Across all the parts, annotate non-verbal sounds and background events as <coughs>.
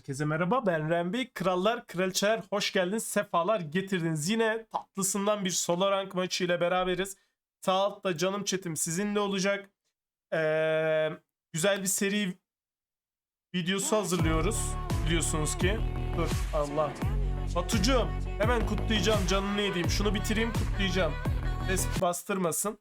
Herkese merhaba ben Rembi. Krallar, kraliçeler hoş geldiniz. Sefalar getirdiniz. Yine tatlısından bir solo rank maçı ile beraberiz. Sağ altta canım çetim sizinle olacak. Ee, güzel bir seri videosu hazırlıyoruz. Biliyorsunuz ki. Dur Allah. Batucuğum hemen kutlayacağım canını yediğim. Şunu bitireyim kutlayacağım. Ses bastırmasın.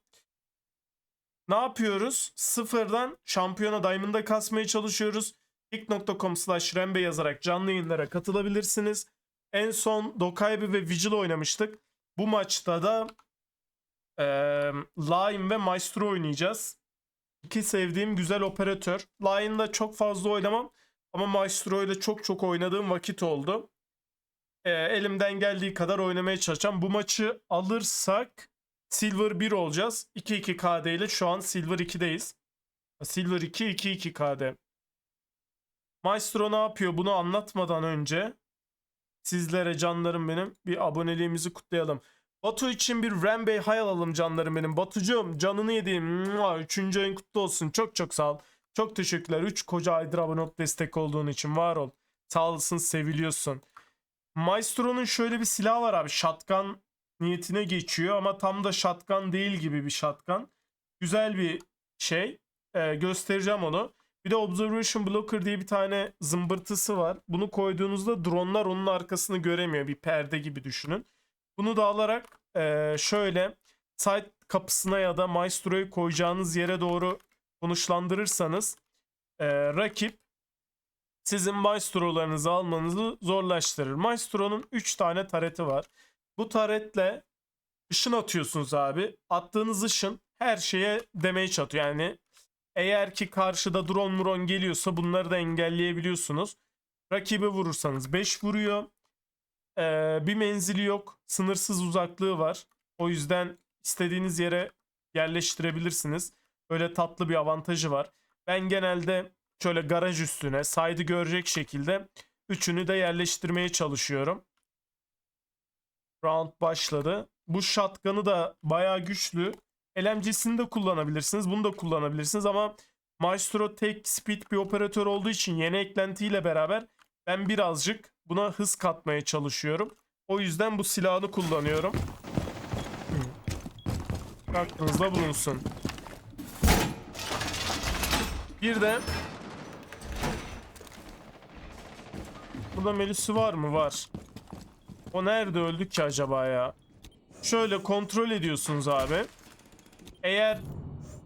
Ne yapıyoruz? Sıfırdan şampiyona diamond'a kasmaya çalışıyoruz. Kick.com slash rembe yazarak canlı yayınlara katılabilirsiniz. En son Dokaibi ve Vigil oynamıştık. Bu maçta da eee Lime ve Maestro oynayacağız. İki sevdiğim güzel operatör. Line'da çok fazla oynamam ama Maestro ile çok çok oynadığım vakit oldu. Eee, elimden geldiği kadar oynamaya çalışacağım. Bu maçı alırsak Silver 1 olacağız. 2-2 KD ile şu an Silver 2'deyiz. Silver 2 2-2 KD. Maestro ne yapıyor bunu anlatmadan önce sizlere canlarım benim bir aboneliğimizi kutlayalım. Batu için bir Rambey hay alalım canlarım benim. Batucuğum canını yediğim. Üçüncü ayın kutlu olsun. Çok çok sağ ol. Çok teşekkürler. Üç koca aydır abone olup destek olduğun için var ol. Sağ olasın seviliyorsun. Maestro'nun şöyle bir silahı var abi. Shotgun niyetine geçiyor ama tam da shotgun değil gibi bir shotgun. Güzel bir şey. Ee, göstereceğim onu. Bir de Observation Blocker diye bir tane zımbırtısı var. Bunu koyduğunuzda dronlar onun arkasını göremiyor. Bir perde gibi düşünün. Bunu da alarak eee, şöyle site kapısına ya da Maestro'yu koyacağınız yere doğru konuşlandırırsanız eee, rakip sizin Maestro'larınızı almanızı zorlaştırır. Maestro'nun 3 tane tareti var. Bu taretle ışın atıyorsunuz abi. Attığınız ışın her şeye damage atıyor. Yani eğer ki karşıda drone muron geliyorsa bunları da engelleyebiliyorsunuz. Rakibi vurursanız 5 vuruyor. Ee, bir menzili yok. Sınırsız uzaklığı var. O yüzden istediğiniz yere yerleştirebilirsiniz. Böyle tatlı bir avantajı var. Ben genelde şöyle garaj üstüne side'ı görecek şekilde üçünü de yerleştirmeye çalışıyorum. Round başladı. Bu shotgun'ı da bayağı güçlü. LMG'sini de kullanabilirsiniz. Bunu da kullanabilirsiniz ama Maestro tek speed bir operatör olduğu için yeni eklentiyle beraber ben birazcık buna hız katmaya çalışıyorum. O yüzden bu silahını kullanıyorum. Hmm. Aklınızda bulunsun. Bir de Burada Melis'i var mı? Var. O nerede öldü ki acaba ya? Şöyle kontrol ediyorsunuz abi. Eğer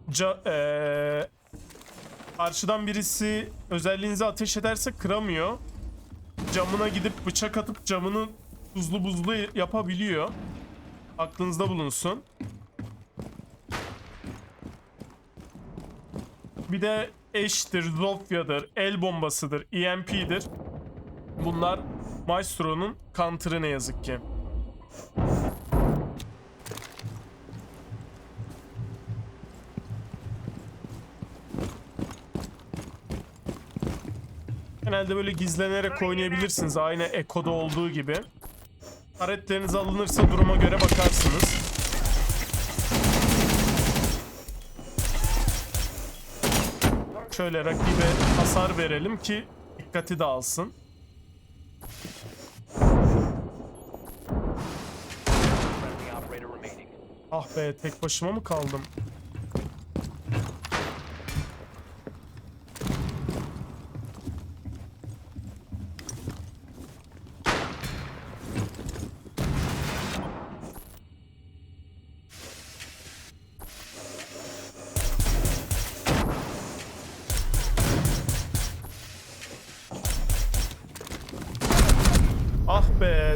ca, eee, karşıdan birisi özelliğinizi ateş ederse kıramıyor. Camına gidip bıçak atıp camını buzlu buzlu yapabiliyor. Aklınızda bulunsun. Bir de eştir, Zofya'dır, el bombasıdır, EMP'dir. Bunlar Maestro'nun counter'ı ne yazık ki. Genelde böyle gizlenerek oynayabilirsiniz. Aynı Echo'da olduğu gibi. Taretleriniz alınırsa duruma göre bakarsınız. Şöyle rakibe hasar verelim ki dikkati operator remaining. Ah be tek başıma mı kaldım?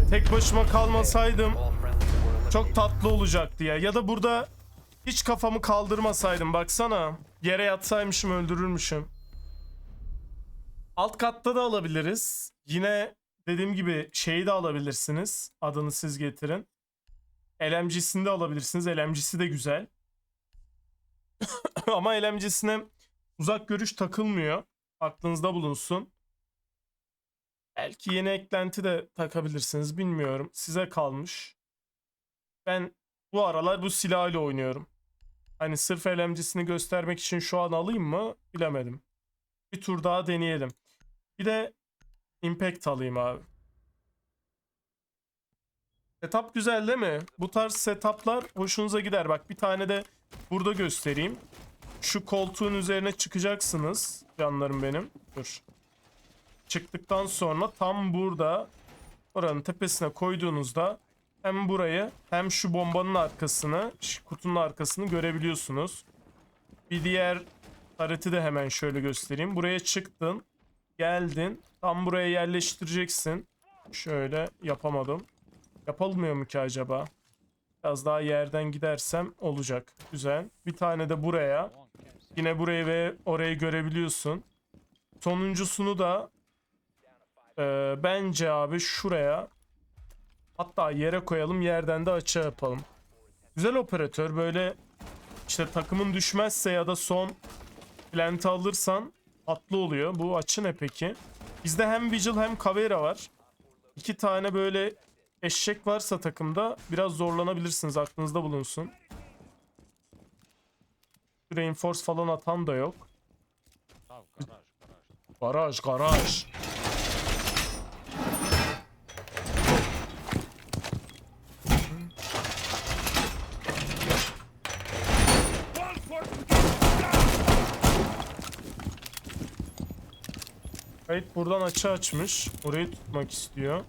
Tek başıma kalmasaydım çok tatlı olacaktı ya. Ya da burada hiç kafamı kaldırmasaydım baksana. Yere yatsaymışım öldürürmüşüm. Alt katta da alabiliriz. Yine dediğim gibi şeyi de alabilirsiniz. Adını siz getirin. LMG'sini de alabilirsiniz. LMG'si de güzel. <coughs> Ama LMG'sine uzak görüş takılmıyor. Aklınızda bulunsun. Belki yeni eklenti de takabilirsiniz. Bilmiyorum. Size kalmış. Ben bu aralar bu silahla oynuyorum. Hani sırf LMG'sini göstermek için şu an alayım mı bilemedim. Bir tur daha deneyelim. Bir de impact alayım abi. Setup güzel değil mi? Bu tarz setuplar hoşunuza gider. Bak bir tane de burada göstereyim. Şu koltuğun üzerine çıkacaksınız canlarım benim. Dur. Çıktıktan sonra tam burada oranın tepesine koyduğunuzda hem burayı hem şu bombanın arkasını, kutunun arkasını görebiliyorsunuz. Bir diğer hariti de hemen şöyle göstereyim. Buraya çıktın, geldin, tam buraya yerleştireceksin. Şöyle yapamadım. Yapılmıyor mu ki acaba? Biraz daha yerden gidersem olacak. Güzel. Bir tane de buraya. Yine burayı ve orayı görebiliyorsun. Sonuncusunu da e, bence abi şuraya hatta yere koyalım yerden de açığa yapalım. Güzel operatör böyle işte takımın düşmezse ya da son plant'ı alırsan tatlı oluyor. Bu açı ne peki? Bizde hem Vigil hem Caveira var. İki tane böyle eşek varsa takımda biraz zorlanabilirsiniz. Aklınızda bulunsun. Reinforce falan atan da yok. Tamam garaj garaj. Garaj Kayıt buradan açı açmış. Orayı tutmak istiyor.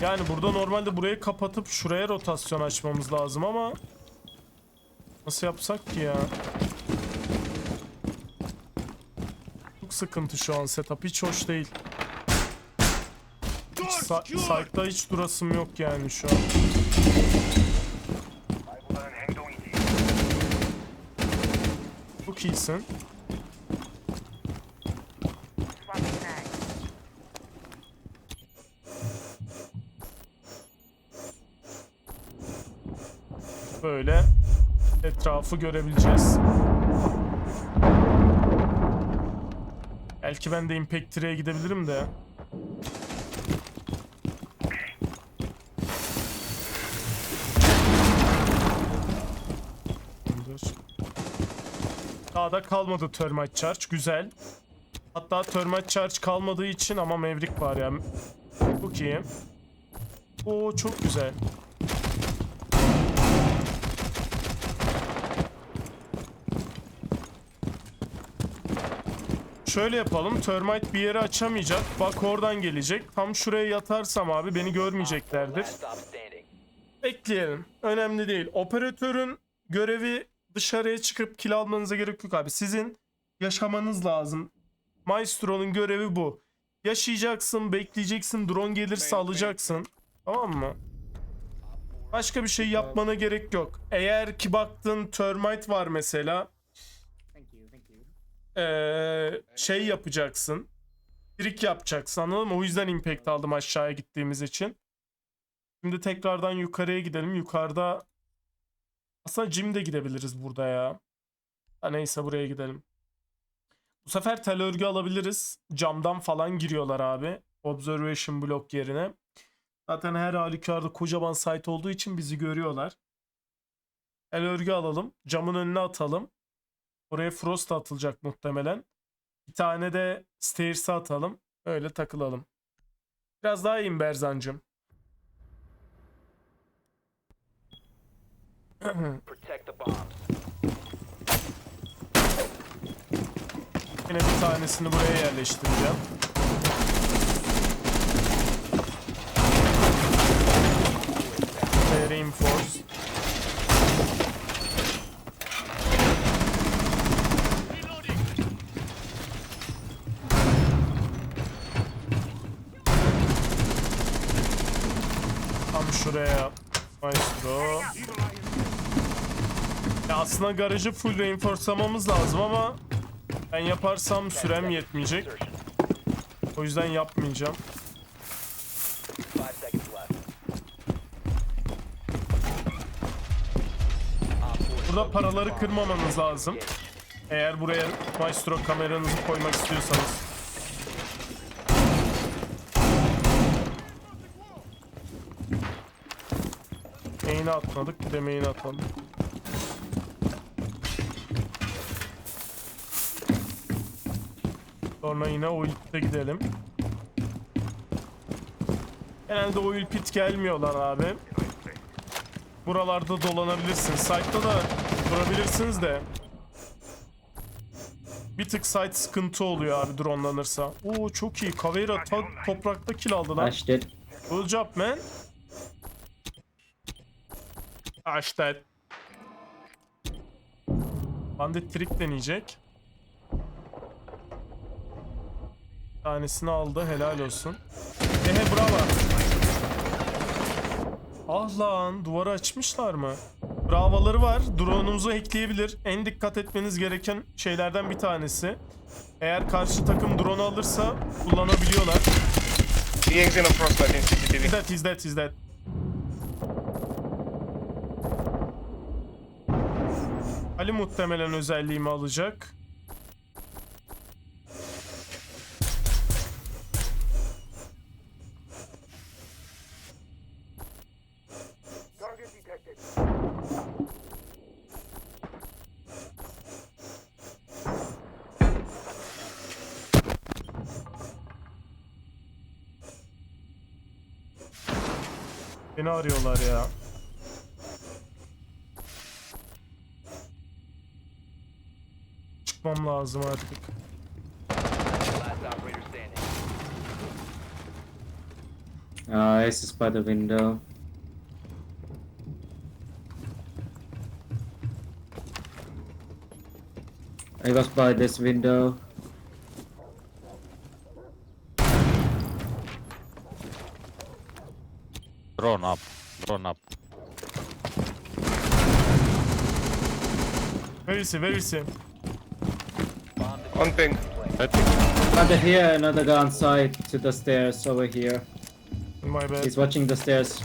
Yani burada normalde burayı kapatıp şuraya rotasyon açmamız lazım ama nasıl yapsak ki ya? Çok sıkıntı şu an setup hiç hoş değil. Sa- site'da hiç durasım yok yani şu an. Çok iyisin. Böyle etrafı görebileceğiz. Belki ben de Impact 3'e gidebilirim de. Daha da kalmadı Termite Charge. Güzel. Hatta Termite Charge kalmadığı için ama Maverick var ya. Çok iyi. Oo çok güzel. Şöyle yapalım. Termite bir yere açamayacak. Bak oradan gelecek. Tam şuraya yatarsam abi beni görmeyeceklerdir. Bekleyelim. Önemli değil. Operatörün görevi dışarıya çıkıp kill almanıza gerek yok abi. Sizin yaşamanız lazım. Maestro'nun görevi bu. Yaşayacaksın, bekleyeceksin, drone gelirse alacaksın. Tamam mı? Başka bir şey yapmana gerek yok. Eğer ki baktın termite var mesela. Thank you, thank you. Ee, şey yapacaksın. Trik yapacaksın anladın mı? O yüzden impact aldım aşağıya gittiğimiz için. Şimdi tekrardan yukarıya gidelim. Yukarıda aslında gym'de gidebiliriz burada ya. Ha, neyse buraya gidelim. Bu sefer tel örgü alabiliriz. Camdan falan giriyorlar abi. Observation block yerine. Zaten her halükarda kocaman site olduğu için bizi görüyorlar. Tel örgü alalım. Camın önüne atalım. Oraya Frost atılacak muhtemelen. Bir tane de Stairs'e atalım. Öyle takılalım. Biraz daha iyiyim Berzancım. Yine bir tanesini buraya yerleştireceğim. Reinforce. Tam şuraya Maestro. Ya aslında garajı full reinforcelamamız lazım ama ben yaparsam sürem yetmeyecek. O yüzden yapmayacağım. Burada paraları kırmamanız lazım. Eğer buraya Maestro kameranızı koymak istiyorsanız. Main'e atmadık. Bir de main'e atalım. Sonra yine oil pit'e gidelim. Genelde oil pit gelmiyorlar abi. Buralarda dolanabilirsin. Site'da da durabilirsiniz de. Bir tık site sıkıntı oluyor abi dronelanırsa. Oo çok iyi. Caveira ta- toprakta kill aldı lan. Good job man. That. Bandit trick deneyecek. Bir tanesini aldı. Helal olsun. Ehe bravo. Ah lan duvarı açmışlar mı? Bravaları var. Drone'unuzu hackleyebilir. En dikkat etmeniz gereken şeylerden bir tanesi. Eğer karşı takım drone alırsa kullanabiliyorlar. Being Xenon Frostbite in He's CCTV. dead, he's dead, he's dead. Ali muhtemelen özelliğimi alacak. Beni arıyorlar ya. Çıkmam lazım artık. Last operator standing. Uh, Ace is by the window. I was by this window. Drone up. Drone up. Where is he? Where is he? Bomb On ping. Another here, another guy on side to the stairs over here. My bad. He's watching the stairs.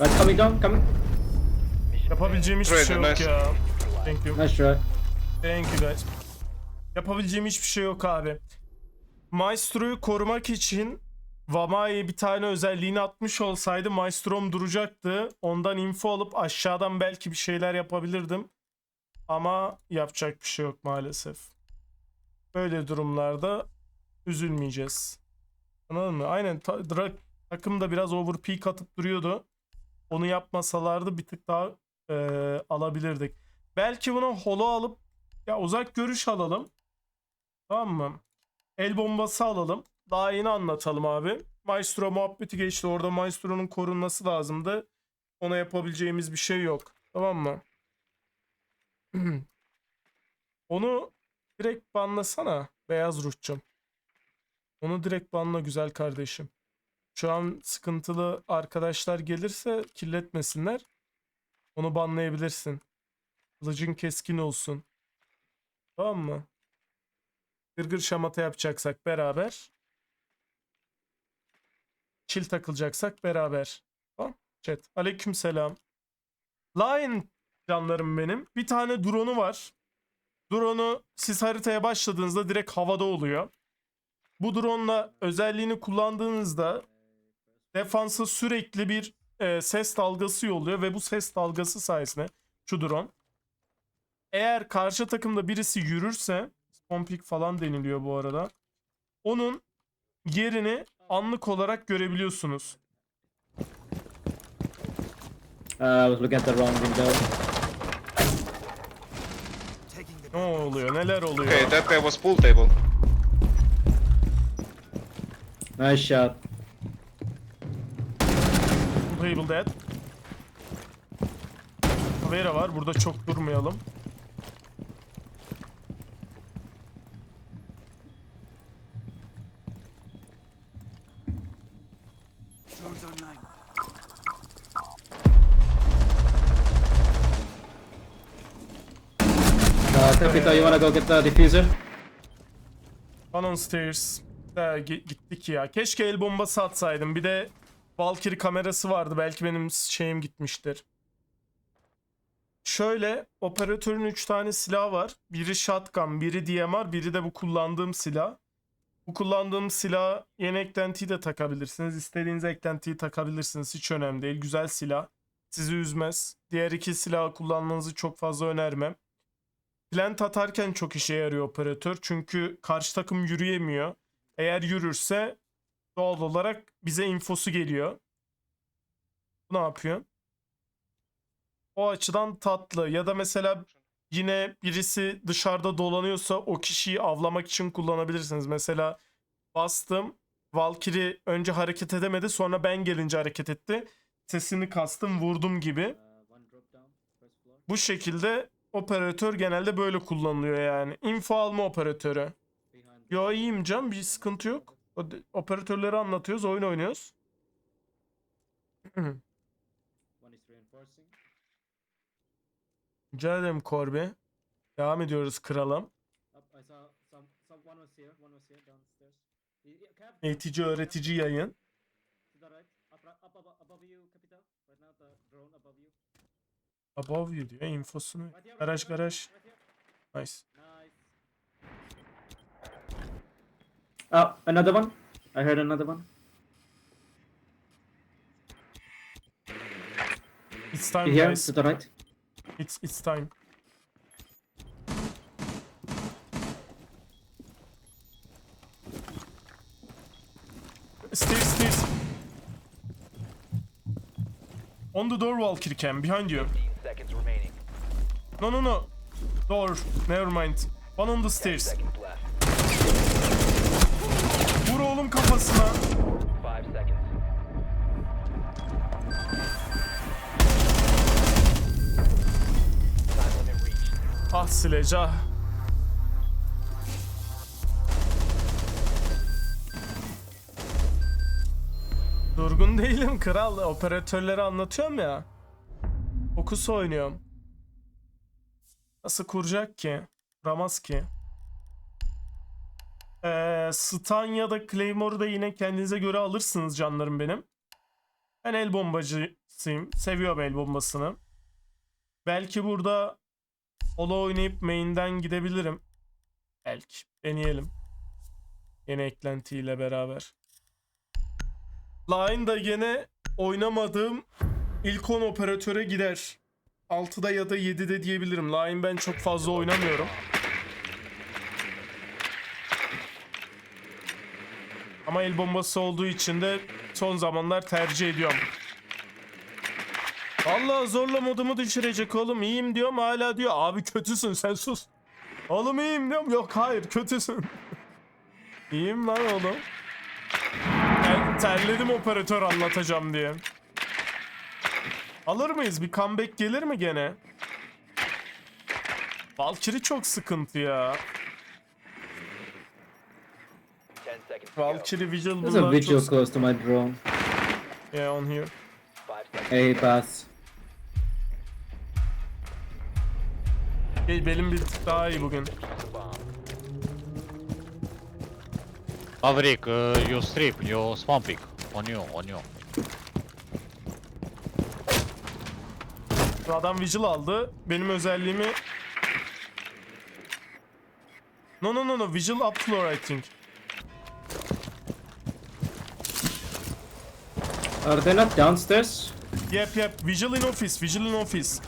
Right, coming down, coming. Yapabileceğim hiçbir Right, şey yok nice. ya. Thank you. Nice try. Thank you guys. Yapabileceğim hiçbir şey yok abi. Maestro'yu korumak için Vamai'ye bir tane özelliğini atmış olsaydı Maestro'm duracaktı. Ondan info alıp aşağıdan belki bir şeyler yapabilirdim. Ama yapacak bir şey yok maalesef. Böyle durumlarda üzülmeyeceğiz. Anladın mı? Aynen ta- dra- takım da biraz overpeak atıp duruyordu. Onu yapmasalardı bir tık daha eee, alabilirdik. Belki bunu holo alıp ya uzak görüş alalım. Tamam mı? El bombası alalım. Daha yeni anlatalım abi. Maestro muhabbeti geçti. Orada Maestro'nun korunması lazımdı. Ona yapabileceğimiz bir şey yok. Tamam mı? <clears throat> Onu direkt banlasana. Beyaz ruhçum. Onu direkt banla güzel kardeşim. Şu an sıkıntılı arkadaşlar gelirse kirletmesinler. Onu banlayabilirsin. Kılıcın keskin olsun. Tamam mı? Gırgır şamata yapacaksak beraber. Çil takılacaksak beraber. Tamam. Chat. Aleyküm selam. Lion canlarım benim. Bir tane drone'u var. Drone'u siz haritaya başladığınızda direkt havada oluyor. Bu drone'la özelliğini kullandığınızda defansa sürekli bir e, ses dalgası yolluyor ve bu ses dalgası sayesinde şu drone eğer karşı takımda birisi yürürse Pompik falan deniliyor bu arada. Onun yerini anlık olarak görebiliyorsunuz. Uh, I was looking at the wrong window. Ne oluyor? Neler oluyor? Okay, that guy was pool table. Nice shot. Table dead. Vera var. Burada çok durmayalım. Uh, you wanna go get the diffuser? Canon Stairs. Ha, gi- gittik ya. Keşke el bombası atsaydım. Bir de Valkyrie kamerası vardı. Belki benim şeyim gitmiştir. Şöyle operatörün 3 tane silahı var. Biri shotgun, biri DMR, biri de bu kullandığım silah. Bu kullandığım silah yeni eklentiyi de takabilirsiniz. İstediğiniz eklentiyi takabilirsiniz. Hiç önemli değil. Güzel silah. Sizi üzmez. Diğer iki silahı kullanmanızı çok fazla önermem. Plant atarken çok işe yarıyor operatör. Çünkü karşı takım yürüyemiyor. Eğer yürürse doğal olarak bize infosu geliyor. Bu ne yapıyor? O açıdan tatlı. Ya da mesela yine birisi dışarıda dolanıyorsa o kişiyi avlamak için kullanabilirsiniz. Mesela bastım. Valkyrie önce hareket edemedi. Sonra ben gelince hareket etti. Sesini kastım vurdum gibi. Bu şekilde operatör genelde böyle kullanılıyor yani. Info alma operatörü. Yo iyiyim can bir sıkıntı yok. Operatörleri anlatıyoruz oyun oynuyoruz. Rica ederim Corby. Devam ediyoruz kralım. Up, I saw some, some, one was here, one was here, downstairs. Y- y- Cap, Eğitici öğretici yayın. to the right, up, ra- up, above, above you, Capital. Right now, the drone above you. Above you diyor infosunu. Garaj garaj. Nice. Oh, another one. I heard another one. It's time Here, guys. to the right. It's, it's time. Stairs, stairs. On the door Valkyrie cam, behind you. 15 seconds remaining. No, no, no. Door. Never mind. One on the 10 stairs. Vur oğlum kafasına. 5 seconds. Time limit reached. Ah ah. Durgun değilim kral. Operatörleri anlatıyorum ya. Fokus oynuyorum. Nasıl kuracak ki? Kuramaz ki. Ee, Stun ya da Claymore'u da yine kendinize göre alırsınız canlarım benim. Ben el bombacısıyım. Seviyorum el bombasını. Belki burada Solo oynayıp main'den gidebilirim. Belki. Deneyelim. Yeni eklentiyle beraber. Line da gene oynamadığım ilk 10 operatöre gider. 6'da ya da 7'de diyebilirim. Line ben çok fazla oynamıyorum. Ama el bombası olduğu için de son zamanlar tercih ediyorum. Vallahi zorla modumu düşürecek oğlum iyiyim diyorum hala diyor abi kötüsün sen sus. Oğlum iyiyim diyorum yok hayır kötüsün. <laughs> iyiyim lan oğlum. Ben terledim operatör anlatacağım diye. Alır mıyız bir comeback gelir mi gene? Valkyrie çok sıkıntı ya. 10 seconds to go. Valkyrie Vigil There's a bunlar vigil çok... close to my drone. Yeah on here. 5 seconds. Hey, pass. Hey, benim bir tık daha iyi bugün. Maverick, uh, you strip, you swamping. On you, on you. Bu Adam Vigil aldı. Benim özelliğimi... No no no no Vigil up floor I think. Are they not downstairs? Yep yep Vigil in office Vigil in office.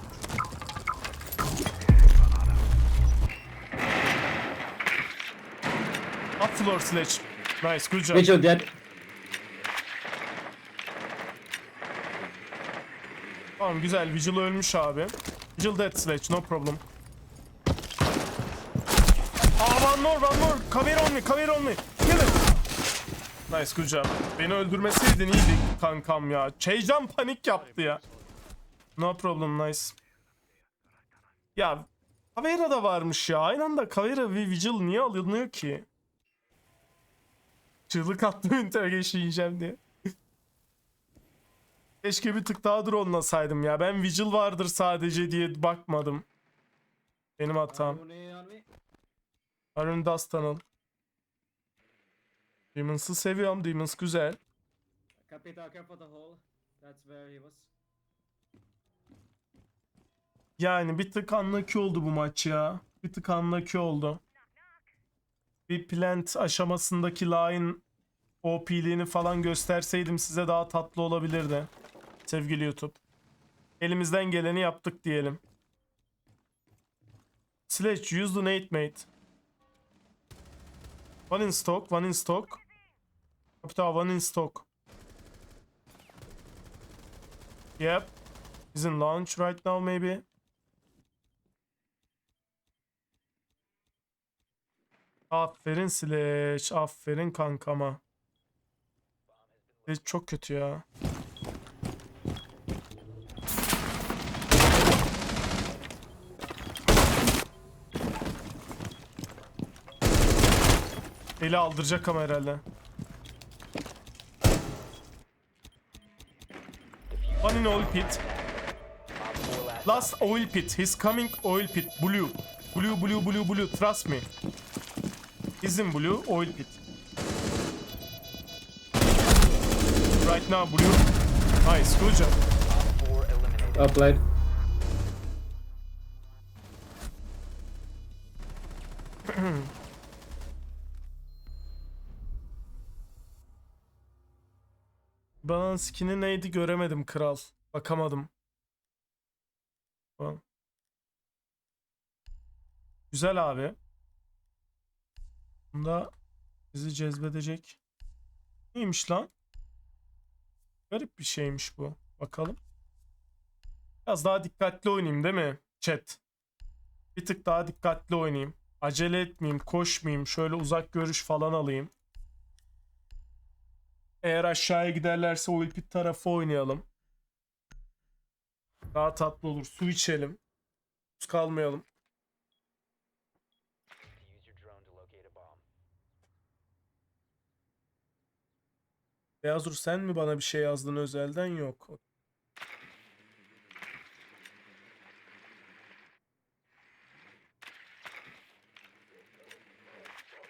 Up floor sledge. Nice good job. Vigil dead. Tamam güzel Vigil ölmüş abi. Vigil dead sledge no problem. Aa one more one more. Cover on me cover on me. Kill it. Nice good job. Beni öldürmeseydin iyiydi kankam ya. Şeycan panik yaptı ya. No problem nice. Ya Caveira da varmış ya. Aynı anda Caveira ve Vigil niye alınıyor ki? Çığlık attım <laughs> interrogation yiyeceğim diye. Keşke bir tık daha drone'lasaydım ya. Ben Vigil vardır sadece diye bakmadım. Benim hatam. Aruni on me. Arun Dust Tunnel. Demons'ı seviyorum. Demons güzel. Yani bir tık unlucky oldu bu maç ya. Bir tık unlucky oldu. Bir plant aşamasındaki line OP'liğini falan gösterseydim size daha tatlı olabilirdi. Sevgili YouTube. Elimizden geleni yaptık diyelim. Sledge, use nade mate. One in stock, one in stock. Capital, one in stock. Yep. He's in launch right now maybe. Aferin Sledge, aferin kankama. Sledge çok kötü ya. Eli aldıracak ama herhalde. One in oil pit. Op 4 last. Oil pit. He's coming oil pit. Blue. Blue, blue, blue, blue. Trust me. He's in blue oil pit. Right now blue. Nice. Good job. Op <clears throat> 4 eliminated. Up late. Bana skin'i neydi göremedim kral. Bakamadım. Güzel abi. Bunda bizi cezbedecek. Neymiş lan? Garip bir şeymiş bu. Bakalım. Biraz daha dikkatli oynayayım değil mi? Chat. Bir tık daha dikkatli oynayayım. Acele etmeyeyim, koşmayayım. Şöyle uzak görüş falan alayım. Eğer aşağıya giderlerse o pit tarafı oynayalım. Daha tatlı olur. Su içelim. Sus kalmayalım. Beyazur sen mi bana bir şey yazdın özelden? Yok.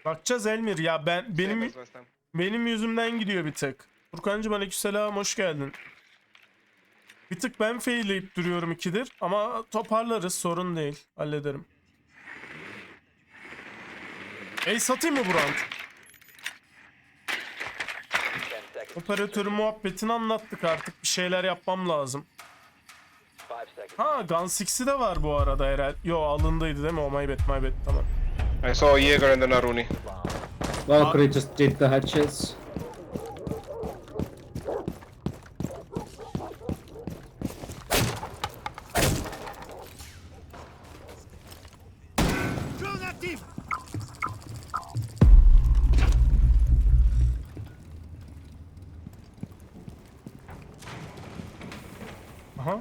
Bakacağız Elmir ya ben benim time. Benim yüzümden gidiyor bir tık. Furkancığım aleykümselam hoş geldin. Bir tık ben failleyip duruyorum ikidir ama toparlarız sorun değil hallederim. Ey satayım mı bu round? 10 seconds. Operatörün muhabbetini anlattık artık bir şeyler yapmam lazım. 5 seconds. Ha Gun 6'i de var bu arada herhalde. Yo alındıydı değil mi? O my bad my bad tamam. I saw Jaeger and then Aruni. Valkyrie uh, just did the hatches. Aha.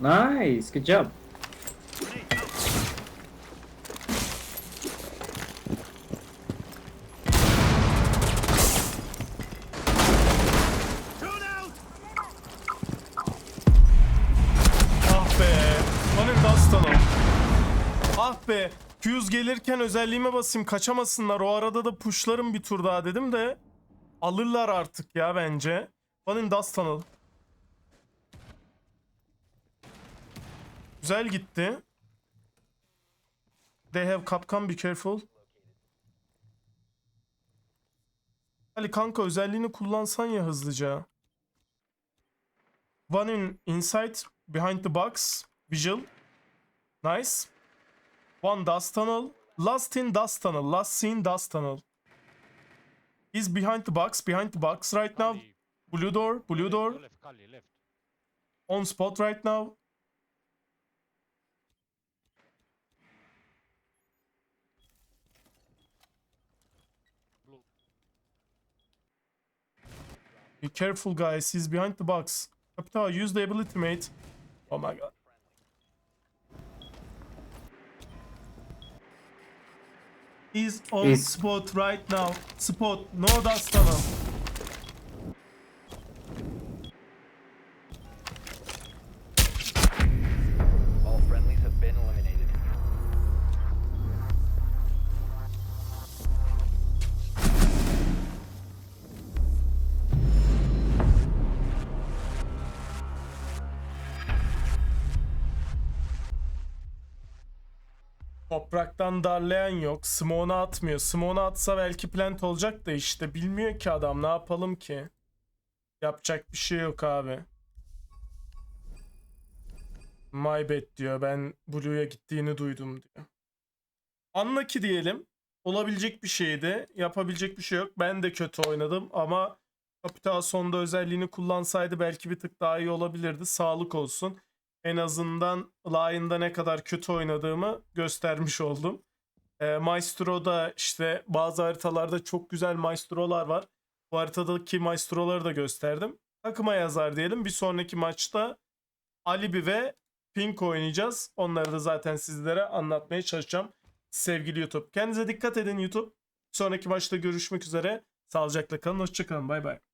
Nice, good job. Ah be. Fuse gelirken özelliğime basayım kaçamasınlar. O arada da pushlarım bir tur daha dedim de. Alırlar artık ya bence. Onun Dust Tunnel. Güzel gitti. They have kapkan be careful. Ali kanka özelliğini kullansan ya hızlıca. One in inside behind the box. Visual. Nice. One dust tunnel. Last in dust tunnel. Last seen dust tunnel. He's behind the box. Behind the box right now. Blue door. Blue door. left, Kali, left. On spot right now. Be careful, guys. He's behind the box. Capital, use the ability, mate. Oh my god. He's on He's- spot right now. Spot, no dust tunnel. Topraktan darlayan yok. Smoke'unu atmıyor. Smoke'unu atsa belki plant olacak da işte bilmiyor ki adam. Ne yapalım ki? Yapacak bir şey yok abi. My bad diyor. Ben Blue'ya gittiğini duydum diyor. Unlucky diyelim. Olabilecek bir şeydi. Yapabilecek bir şey yok. Ben de kötü oynadım ama Kapital sonda özelliğini kullansaydı belki bir tık daha iyi olabilirdi. Sağlık olsun. En azından Lion'da ne kadar kötü oynadığımı göstermiş oldum. E, Maestro'da işte bazı haritalarda çok güzel Maestro'lar var. Bu haritadaki Maestro'ları da gösterdim. Takıma yazar diyelim. Bir sonraki maçta Alibi ve Pink oynayacağız. Onları da zaten sizlere anlatmaya çalışacağım. Sevgili YouTube. Kendinize dikkat edin YouTube. Sonraki maçta görüşmek üzere. Sağlıcakla kalın. Hoşçakalın. Bay bay.